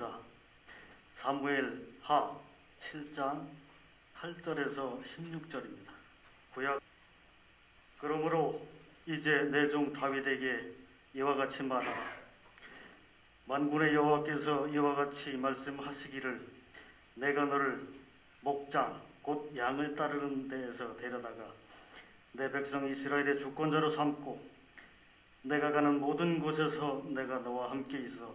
있습니다. 사무엘 하 7장 8절에서 16절입니다. 구약 그러므로 이제 내 종 다윗에게 이와 같이 말하라. 만군의 여호와께서 이와 같이 말씀하시기를 내가 너를 목장 곧 양을 따르는 데에서 데려다가 내 백성 이스라엘의 주권자로 삼고 내가 가는 모든 곳에서 내가 너와 함께 있어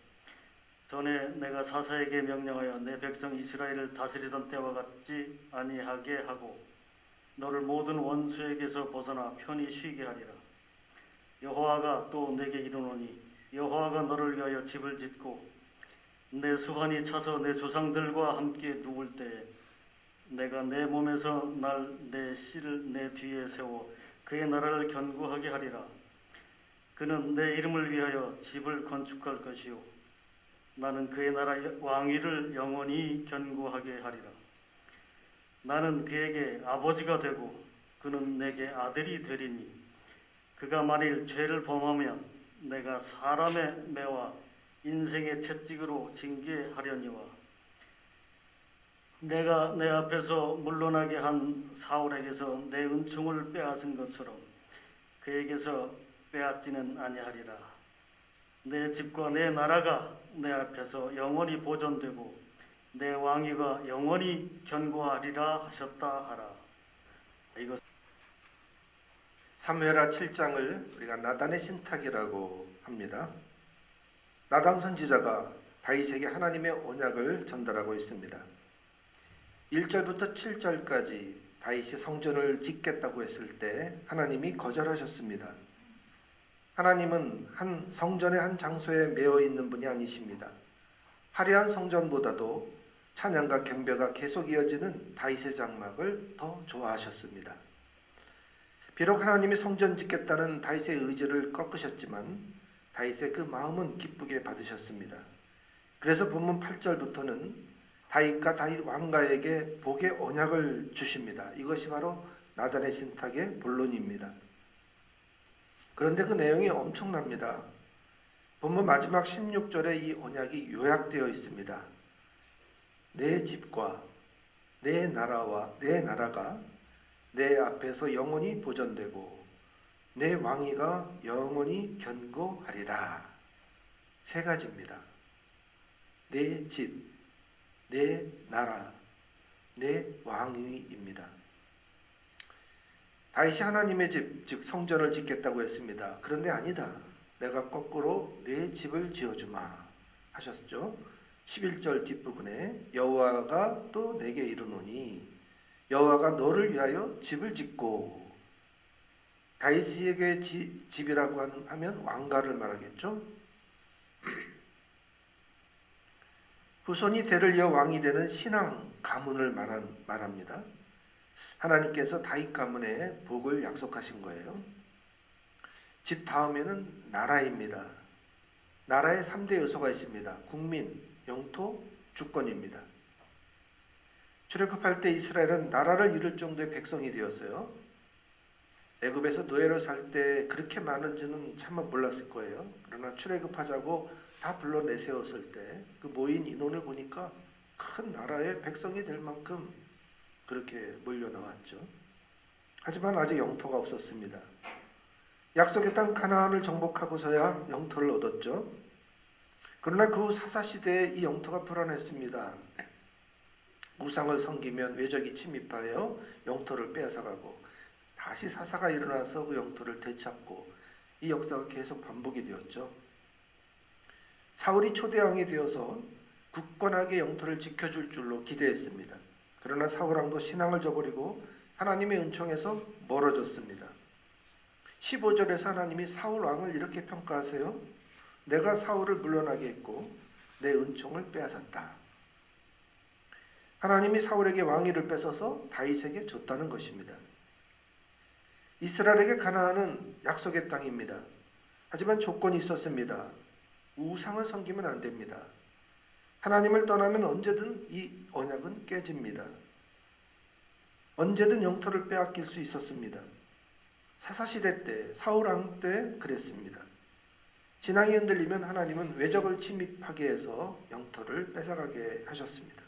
전에 내가 사사에게 명령하여 내 백성 이스라엘을 다스리던 때와 같지 아니하게 하고 너를 모든 원수에게서 벗어나 편히 쉬게 하리라. 여호와가 또 내게 이르노니 여호와가 너를 위하여 집을 짓고 내 수완이 차서 내 조상들과 함께 누울 때에 내가 내 몸에서 날 내 씨를 내 뒤에 세워 그의 나라를 견고하게 하리라. 그는 내 이름을 위하여 집을 건축할 것이요 나는 그의 나라 왕위를 영원히 견고하게 하리라 나는 그에게 아버지가 되고 그는 내게 아들이 되리니 그가 만일 죄를 범하면 내가 사람의 매와 인생의 채찍으로 징계하려니와 내가 내 앞에서 물러나게 한 사울에게서 내 은총을 빼앗은 것처럼 그에게서 빼앗지는 아니하리라. 내 집과 내 나라가 내 앞에서 영원히 보존되고 내 왕위가 영원히 견고하리라 하셨다 하라. 이것 사무엘하 7장을 우리가 나단의 신탁이라고 합니다. 나단 선지자가 다윗에게 하나님의 언약을 전달하고 있습니다. 1절부터 7절까지 다윗이 성전을 짓겠다고 했을 때 하나님이 거절하셨습니다. 하나님은 한 성전의 한 장소에 매어 있는 분이 아니십니다. 화려한 성전보다도 찬양과 경배가 계속 이어지는 다윗의 장막을 더 좋아하셨습니다. 비록 하나님이 성전 짓겠다는 다윗의 의지를 꺾으셨지만 다윗의 그 마음은 기쁘게 받으셨습니다. 그래서 본문 8절부터는 다윗과 다윗 왕가에게 복의 언약을 주십니다. 이것이 바로 나단의 신탁의 본론입니다. 그런데 그 내용이 엄청납니다. 본문 마지막 16절에 이 언약이 요약되어 있습니다. 내 집과 내 나라와 내 나라가 내 앞에서 영원히 보존되고 내 왕위가 영원히 견고하리라. 세 가지입니다. 내 집, 내 나라, 내 왕위입니다. 다윗이 하나님의 집, 즉 성전을 짓겠다고 했습니다. 그런데 아니다. 내가 거꾸로 내 집을 지어주마 하셨죠. 11절 뒷부분에 여호와가 또 내게 이르노니 여호와가 너를 위하여 집을 짓고 다윗에게 지, 집이라고 하면 왕가를 말하겠죠. 후손이 대를 이어 왕이 되는 신앙 가문을 말한, 말합니다. 하나님께서 다윗 가문에 복을 약속하신 거예요. 집 다음에는 나라입니다. 나라에 3대 요소가 있습니다. 국민, 영토, 주권입니다. 출애굽할 때 이스라엘은 나라를 이룰 정도의 백성이 되었어요. 애굽에서 노예로 살 때 그렇게 많은지는 차마 몰랐을 거예요. 그러나 출애굽하자고 다 불러 내세웠을 때 그 모인 인원을 보니까 큰 나라의 백성이 될 만큼 그렇게 몰려 나왔죠. 하지만 아직 영토가 없었습니다. 약속의 땅 가나안을 정복하고서야 영토를 얻었죠. 그러나 그 사사 시대에 이 영토가 불안했습니다. 우상을 섬기면 외적이 침입하여 영토를 빼앗아가고 다시 사사가 일어나서 그 영토를 되찾고 이 역사가 계속 반복이 되었죠. 사울이 초대왕이 되어서 굳건하게 영토를 지켜줄 줄로 기대했습니다. 그러나 사울왕도 신앙을 저버리고 하나님의 은총에서 멀어졌습니다. 15절에서 하나님이 사울 왕을 이렇게 평가하세요. 내가 사울을 물러나게 했고 내 은총을 빼앗았다. 하나님이 사울에게 왕위를 뺏어서 다윗에게 줬다는 것입니다. 이스라엘에게 가나안은 약속의 땅입니다. 하지만 조건이 있었습니다. 우상을 섬기면 안 됩니다. 하나님을 떠나면 언제든 이 언약은 깨집니다. 언제든 영토를 빼앗길 수 있었습니다. 사사시대 때, 사울 왕 때 그랬습니다. 신앙이 흔들리면 하나님은 외적을 침입하게 해서 영토를 뺏어가게 하셨습니다.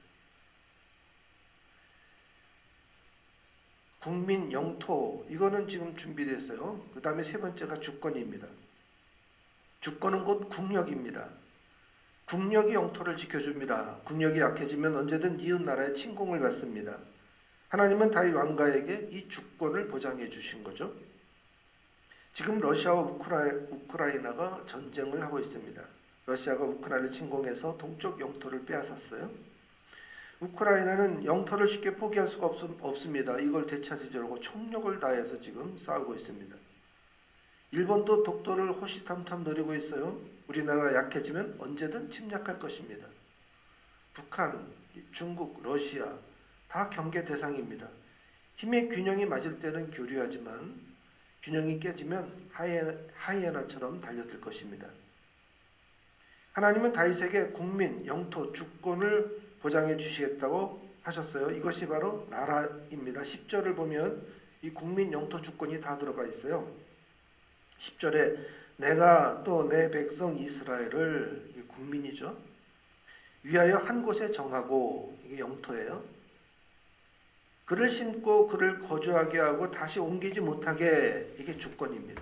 국민 영토 이거는 지금 준비됐어요. 그 다음에 세 번째가 주권입니다. 주권은 곧 국력입니다. 국력이 영토를 지켜줍니다. 국력이 약해지면 언제든 이웃 나라의 침공을 받습니다. 하나님은 다윗 왕가에게 이 주권을 보장해 주신 거죠. 지금 러시아와 우크라이, 우크라이 나가 전쟁을 하고 있습니다. 러시아가 우크라이나를 침공해서 동쪽 영토를 빼앗았어요. 우크라이나는 영토를 쉽게 포기할 수가 없, 없습니다. 이걸 되찾으려고 총력을 다해서 지금 싸우고 있습니다. 일본도 독도를 호시탐탐 노리고 있어요. 우리나라가 약해지면 언제든 침략할 것입니다. 북한, 중국, 러시아 다 경계 대상입니다. 힘의 균형이 맞을 때는 교류하지만 균형이 깨지면 하이에나, 하이에나 처럼 달려들 것입니다. 하나님은 다윗에게 국민, 영토, 주권을 보장해 주시겠다고 하셨어요. 이것이 바로 나라입니다. 10절을 보면 이 국민, 영토, 주권이 다 들어가 있어요. 10절에 내가 또 내 백성 이스라엘을 국민이죠. 위하여 한 곳에 정하고 이게 영토예요. 그를 심고 그를 거주하게 하고 다시 옮기지 못하게 이게 주권입니다.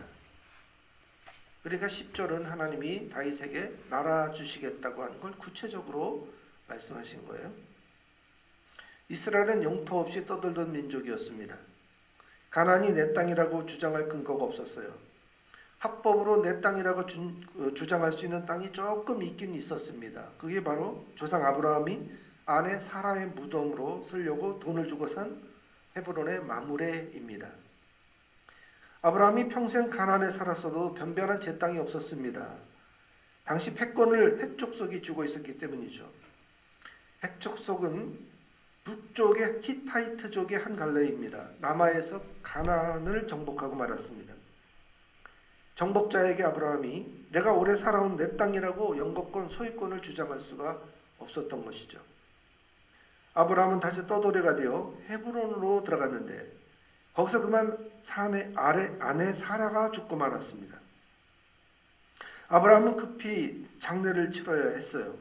그러니까 10절은 하나님이 다윗에게 나라 주시겠다고 한걸 구체적으로 말씀하신 거예요. 이스라엘은 영토 없이 떠들던 민족이었습니다. 가나안이 내 땅이라고 주장할 근거가 없었어요. 합법으로 내 땅이라고 주, 어, 주장할 수 있는 땅이 조금 있긴 있었습니다. 그게 바로 조상 아브라함이 아내 사라의 무덤으로 쓰려고 돈을 주고 산 헤브론의 마무레입니다. 아브라함이 평생 가난에 살았어도 변변한 제 땅이 없었습니다. 당시 패권을 핵족속이 주고 있었기 때문이죠. 핵족속은 북쪽의 히타이트족의 한 갈래입니다. 남하에서 가나안을 정복하고 말았습니다. 정복자에게 아브라함이 내가 오래 살아온 내 땅이라고 영거권 소유권을 주장할 수가 없었던 것이죠. 아브라함은 다시 떠돌이가 되어 헤브론으로 들어갔는데 거기서 그만 사내 아래 아내 사라가 죽고 말았습니다. 아브라함은 급히 장례를 치러야 했어요.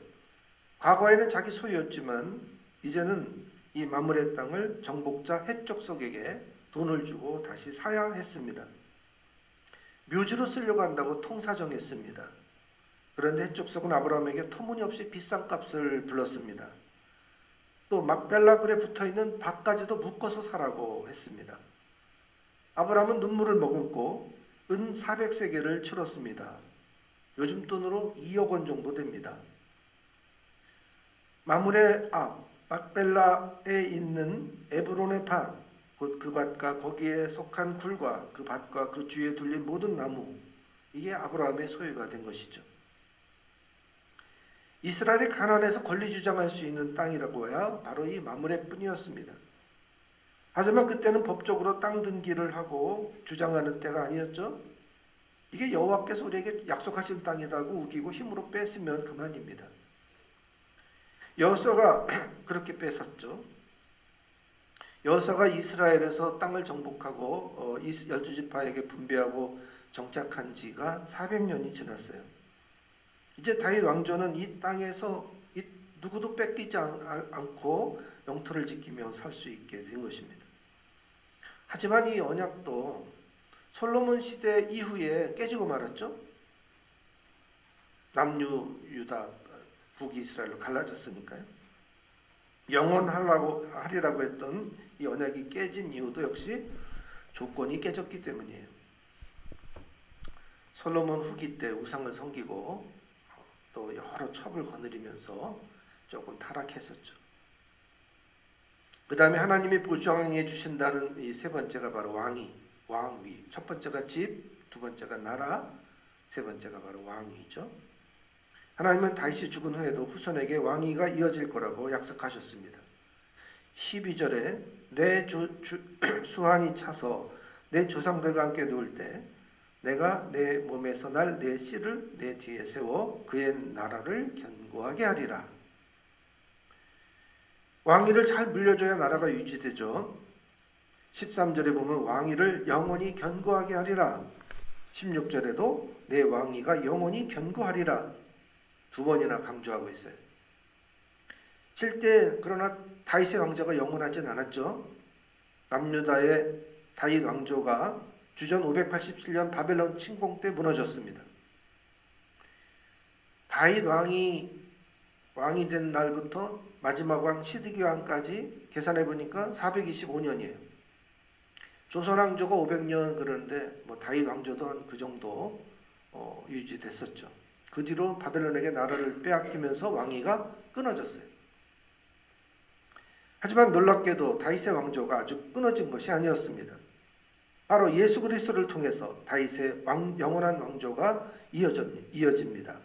과거에는 자기 소유였지만 이제는 이 마물의 땅을 정복자 해족속에게 돈을 주고 다시 사야 했습니다. 묘지로 쓰려고 한다고 통사정했습니다. 그런데 해족속은 아브라함에게 터무니없이 비싼 값을 불렀습니다. 또 막벨라굴에 붙어 있는 밭까지도 묶어서 사라고 했습니다. 아브라함은 눈물을 머금고 은 400세계를 치렀습니다. 요즘 돈으로 2억 원 정도 됩니다. 마물의 앞 막벨라에 있는 에브론의 밭, 곧 그 밭과 거기에 속한 굴과 그 밭과 그 주위에 둘린 모든 나무, 이게 아브라함의 소유가 된 것이죠. 이스라엘이 가난해서 권리 주장할 수 있는 땅이라고 해야 바로 이 마물의 뿐이었습니다. 하지만 그때는 법적으로 땅 등기를 하고 주장하는 때가 아니었죠. 이게 여호와께서 우리에게 약속하신 땅이다고 우기고 힘으로 뺐으면 그만입니다. 여호수아가 그렇게 뺏었죠. 여호수아가 이스라엘에서 땅을 정복하고 어, 열두 지파에게 분배하고 정착한 지가 400년이 지났어요. 이제 다윗 왕조는 이 땅에서 이 누구도 뺏기지 않, 않고 영토를 지키며 살 수 있게 된 것입니다. 하지만 이 언약도 솔로몬 시대 이후에 깨지고 말았죠. 남유 유다 북이스라엘로 갈라졌으니까요. 영원하라고 하리라고 했던 이 언약이 깨진 이유도 역시 조건이 깨졌기 때문이에요. 솔로몬 후기 때 우상을 섬기고 또 여러 첩을 거느리면서 조금 타락했었죠. 그 다음에 하나님이 보장해 주신다는 이 세 번째가 바로 왕위, 왕위. 첫 번째가 집, 두 번째가 나라, 세 번째가 바로 왕위죠. 하나님은 다윗이 죽은 후에도 후손에게 왕위가 이어질 거라고 약속하셨습니다. 12절에 내 주, 주, 수한이 차서 내 조상들과 함께 누울 때 내가 내 몸에서 날 내 씨를 내 뒤에 세워 그의 나라를 견고하게 하리라. 왕위를 잘 물려줘야 나라가 유지되죠. 13절에 보면 왕위를 영원히 견고하게 하리라. 16절에도 내 왕위가 영원히 견고하리라. 두 번이나 강조하고 있어요. 실제 그러나 다윗의 왕조가 영원하진 않았죠. 남유다의 다윗 왕조가 주전 587년 바벨론 침공 때 무너졌습니다. 다윗 왕이 왕이 된 날부터 마지막 왕 시드기 왕까지 계산해 보니까 425년이에요. 조선 왕조가 500년 그러는데 뭐 다윗 왕조도 한 그 정도 어, 유지됐었죠. 그 뒤로 바벨론에게 나라를 빼앗기면서 왕위가 끊어졌어요. 하지만 놀랍게도 다윗의 왕조가 아주 끊어진 것이 아니었습니다. 바로 예수 그리스도를 통해서 다윗의 왕, 영원한 왕조가 이어집니다.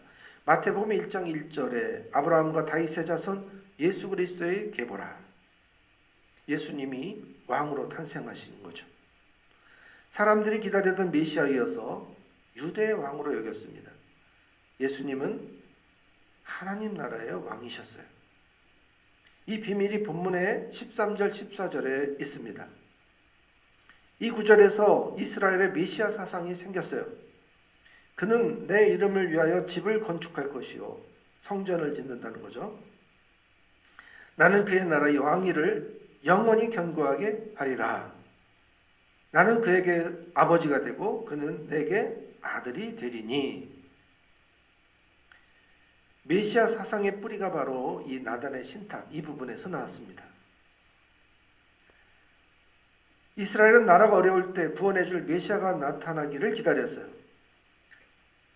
마태복음 1장 1절에 아브라함과 다윗의 자손 예수 그리스도의 계보라. 예수님이 왕으로 탄생하신 거죠. 사람들이 기다리던 메시아이어서 유대의 왕으로 여겼습니다. 예수님은 하나님 나라의 왕이셨어요. 이 비밀이 본문의 13절 14절에 있습니다. 이 구절에서 이스라엘의 메시아 사상이 생겼어요. 그는 내 이름을 위하여 집을 건축할 것이요 성전을 짓는다는 거죠. 나는 그의 나라의 왕위를 영원히 견고하게 하리라. 나는 그에게 아버지가 되고 그는 내게 아들이 되리니. 메시아 사상의 뿌리가 바로 이 나단의 신탁 이 부분에서 나왔습니다. 이스라엘은 나라가 어려울 때 구원해줄 메시아가 나타나기를 기다렸어요.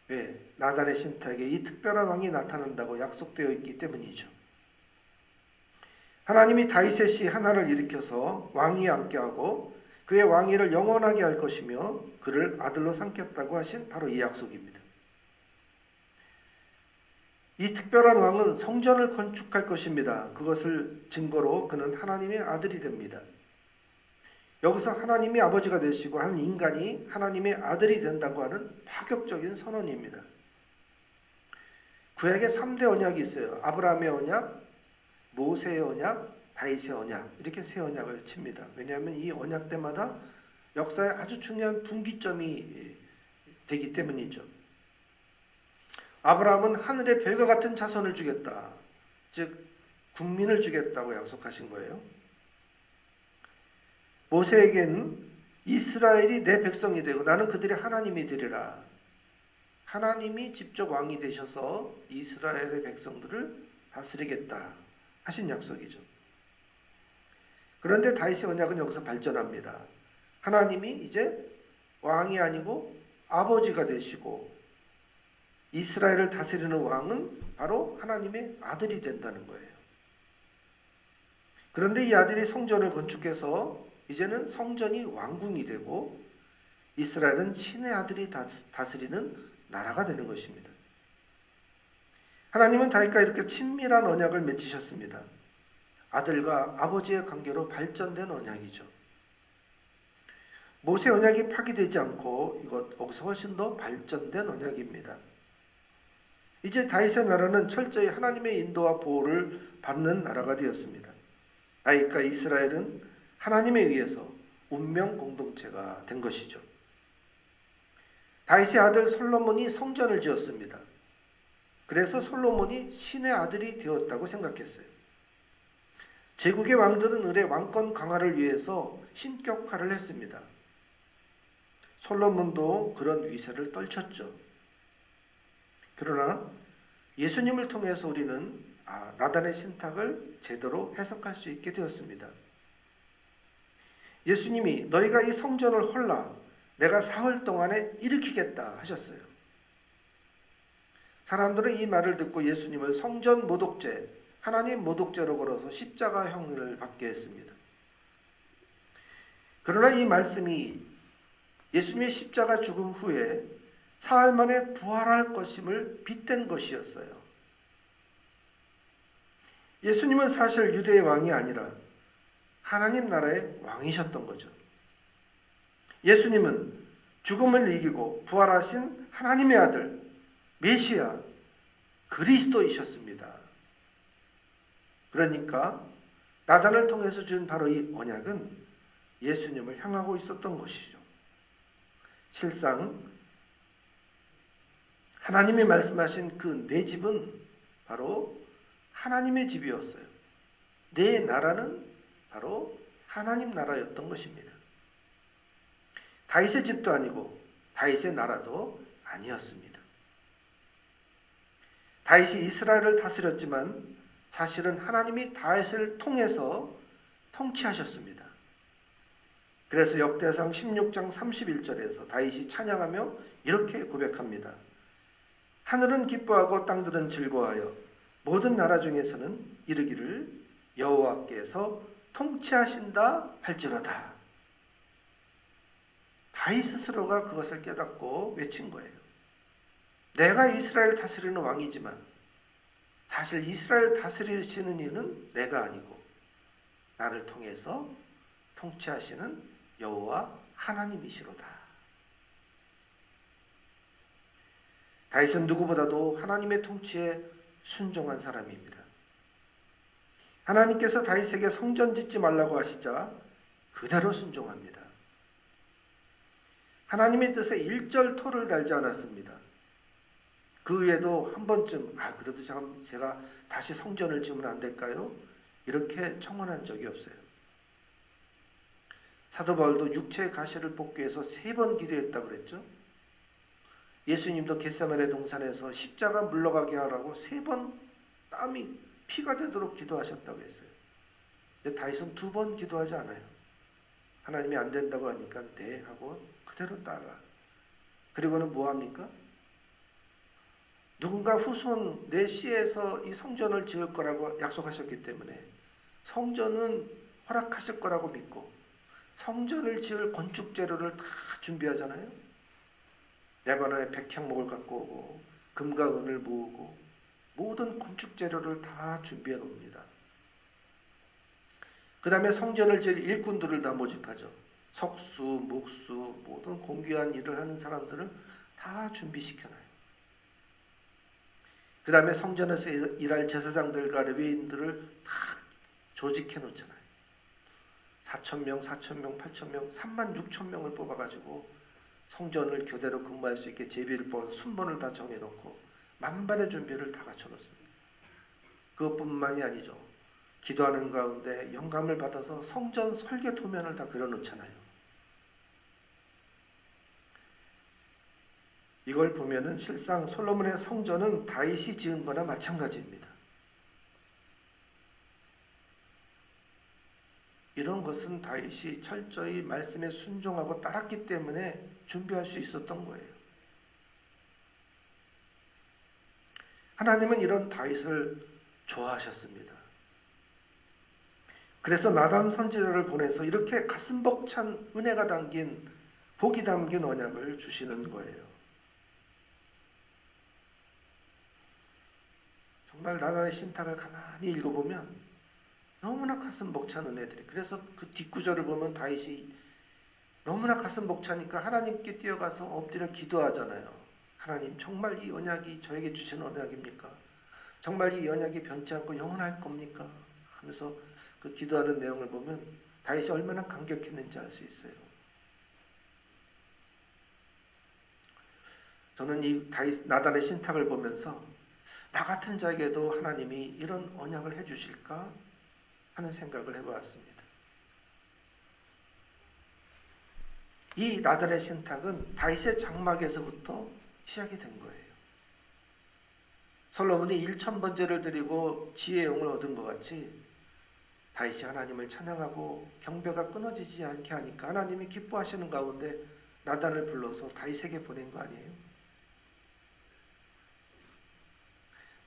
왜? 나단의 신탁에 이 특별한 왕이 나타난다고 약속되어 있기 때문이죠. 하나님이 씨 하나를 일으켜서 왕위에 앉게 하고 그의 왕위를 영원하게 할 것이며 그를 아들로 삼겠다고 하신 바로 이 약속입니다. 이 특별한 왕은 성전을 건축할 것입니다. 그것을 증거로 그는 하나님의 아들이 됩니다. 여기서 하나님이 아버지가 되시고 한 인간이 하나님의 아들이 된다고 하는 파격적인 선언입니다. 그에게 3대 언약이 있어요. 아브라함의 언약, 모세의 언약, 다윗의 언약 이렇게 세 언약을 칩니다. 왜냐하면 이 언약 때마다 역사의 아주 중요한 분기점이 되기 때문이죠. 아브라함은 하늘의 별과 같은 자손을 주겠다. 즉 국민을 주겠다고 약속하신 거예요. 모세에게는 이스라엘이 내 백성이 되고 나는 그들의 하나님이 되리라. 하나님이 직접 왕이 되셔서 이스라엘의 백성들을 다스리겠다 하신 약속이죠. 그런데 다윗의 언약은 여기서 발전합니다. 하나님이 이제 왕이 아니고 아버지가 되시고 이스라엘을 다스리는 왕은 바로 하나님의 아들이 된다는 거예요. 그런데 이 아들이 성전을 건축해서 이제는 성전이 왕궁이 되고 이스라엘은 신의 아들이 다스리는 나라가 되는 것입니다. 하나님은 다윗과 이렇게 친밀한 언약을 맺으셨습니다. 아들과 아버지의 관계로 발전된 언약이죠. 모세 언약이 파기되지 않고 이것 여기서 훨씬 더 발전된 언약입니다. 이제 다윗의 나라는 철저히 하나님의 인도와 보호를 받는 나라가 되었습니다. 다윗과 이스라엘은 하나님에 의해서 운명 공동체가 된 것이죠. 다윗의 아들 솔로몬이 성전을 지었습니다. 그래서 솔로몬이 신의 아들이 되었다고 생각했어요. 제국의 왕들은 을의 왕권 강화를 위해서 신격화를 했습니다. 솔로몬도 그런 위세를 떨쳤죠. 그러나 예수님을 통해서 우리는 아, 나단의 신탁을 제대로 해석할 수 있게 되었습니다. 예수님이 너희가 이 성전을 헐라 내가 사흘 동안에 일으키겠다 하셨어요. 사람들은 이 말을 듣고 예수님을 성전 모독죄, 하나님 모독죄로 걸어서 십자가 형을 받게 했습니다. 그러나 이 말씀이 예수님의 십자가 죽음 후에 사흘 만에 부활할 것임을 빗댄 것이었어요. 예수님은 사실 유대의 왕이 아니라 하나님 나라의 왕이셨던 거죠. 예수님은 죽음을 이기고 부활하신 하나님의 아들 메시아 그리스도이셨습니다. 그러니까 나단을 통해서 준 바로 이 언약은 예수님을 향하고 있었던 것이죠. 실상 하나님이 말씀하신 그 내 집은 바로 하나님의 집이었어요. 내 나라는 바로 하나님 나라였던 것입니다. 다윗의 집도 아니고 다윗의 나라도 아니었습니다. 다윗이 이스라엘을 다스렸지만 사실은 하나님이 다윗을 통해서 통치하셨습니다. 그래서 역대상 16장 31절에서 다윗이 찬양하며 이렇게 고백합니다. 하늘은 기뻐하고 땅들은 즐거워하여 모든 나라 중에서는 이르기를 여호와께서 통치하신다 할지로다. 다윗 스스로가 그것을 깨닫고 외친 거예요. 내가 이스라엘 다스리는 왕이지만 사실 이스라엘 다스리시는 이는 내가 아니고 나를 통해서 통치하시는 여호와 하나님이시로다. 다윗은 누구보다도 하나님의 통치에 순종한 사람입니다. 하나님께서 다윗에게 성전 짓지 말라고 하시자 그대로 순종합니다. 하나님의 뜻에 일절 토를 달지 않았습니다. 그 외에도 한 번쯤 아 그래도 참 제가 다시 성전을 지으면 안 될까요? 이렇게 청원한 적이 없어요. 사도 바울도 육체의 가시를 뽑기 위해서 세 번 기도했다 그랬죠. 예수님도 겟세마네 동산에서 십자가 물러가게 하라고 세 번 땀이 피가 되도록 기도하셨다고 했어요. 근데 다윗은 두 번 기도하지 않아요. 하나님이 안 된다고 하니까 네 하고 그대로 따라. 그리고는 뭐 합니까? 누군가 후손 내 씨에서 이 성전을 지을 거라고 약속하셨기 때문에 성전은 허락하실 거라고 믿고 성전을 지을 건축 재료를 다 준비하잖아요. 레바논의 백향목을 갖고 오고 금과 은을 모으고 모든 건축 재료를 다 준비해 놓습니다. 그 다음에 성전을 지을 일꾼들을 다 모집하죠. 석수, 목수, 모든 공귀한 일을 하는 사람들을 다 준비시켜놔요. 그 다음에 성전에서 일- 일할 제사장들과 레위인들을 다 조직해 놓잖아요. 4천 명, 4천 명, 8천 명, 3만 6천 명을 뽑아가지고 성전을 교대로 근무할 수 있게 제비를 뽑아서 순번을 다 정해놓고 만반의 준비를 다 갖춰놓습니다. 그것뿐만이 아니죠. 기도하는 가운데 영감을 받아서 성전 설계 도면을 다 그려놓잖아요. 이걸 보면은 실상 솔로몬의 성전은 다윗이 지은 거나 마찬가지입니다. 이런 것은 다윗이 철저히 말씀에 순종하고 따랐기 때문에 준비할 수 있었던 거예요. 하나님은 이런 다윗을 좋아하셨습니다. 그래서 나단 선지자를 보내서 이렇게 가슴 벅찬 은혜가 담긴 복이 담긴 언약을 주시는 거예요. 정말 나단의 신탁을 가만히 읽어보면 너무나 가슴 벅찬 은혜들이. 그래서 그 뒷구절을 보면 다윗이 너무나 가슴 벅차니까 하나님께 뛰어가서 엎드려 기도하잖아요. 하나님 정말 이 언약이 저에게 주신 언약입니까? 정말 이 언약이 변치 않고 영원할 겁니까? 하면서 그 기도하는 내용을 보면 다윗이 얼마나 감격했는지 알 수 있어요. 저는 이 다윗 나단의 신탁을 보면서 나 같은 자에게도 하나님이 이런 언약을 해주실까 하는 생각을 해보았습니다. 이 나단의 신탁은 다윗의 장막에서부터 시작이 된 거예요. 솔로몬이 1천 번제를 드리고 지혜의 영을 얻은 것 같이 다윗이 하나님을 찬양하고 경배가 끊어지지 않게 하니까 하나님이 기뻐하시는 가운데 나단을 불러서 다윗에게 보낸 거 아니에요?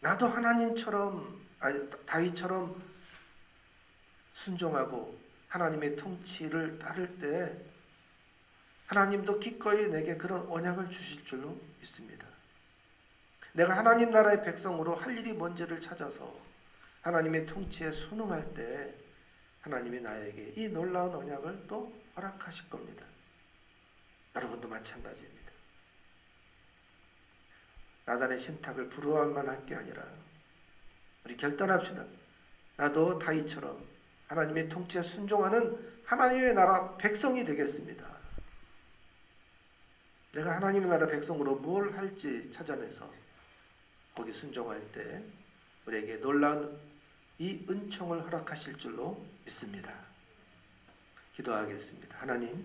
나도 하나님처럼 아니 다윗처럼 순종하고 하나님의 통치를 따를 때 하나님도 기꺼이 내게 그런 언약을 주실 줄로 믿습니다. 내가 하나님 나라의 백성으로 할 일이 뭔지를 찾아서 하나님의 통치에 순응할 때 하나님이 나에게 이 놀라운 언약을 또 허락하실 겁니다. 여러분도 마찬가지입니다. 나단의 신탁을 부러워할 만한 게 아니라 우리 결단합시다. 나도 다윗처럼 하나님의 통치에 순종하는 하나님의 나라 백성이 되겠습니다. 내가 하나님의 나라 백성으로 뭘 할지 찾아내서 거기 순종할 때 우리에게 놀라운 이 은총을 허락하실 줄로 믿습니다. 기도하겠습니다. 하나님,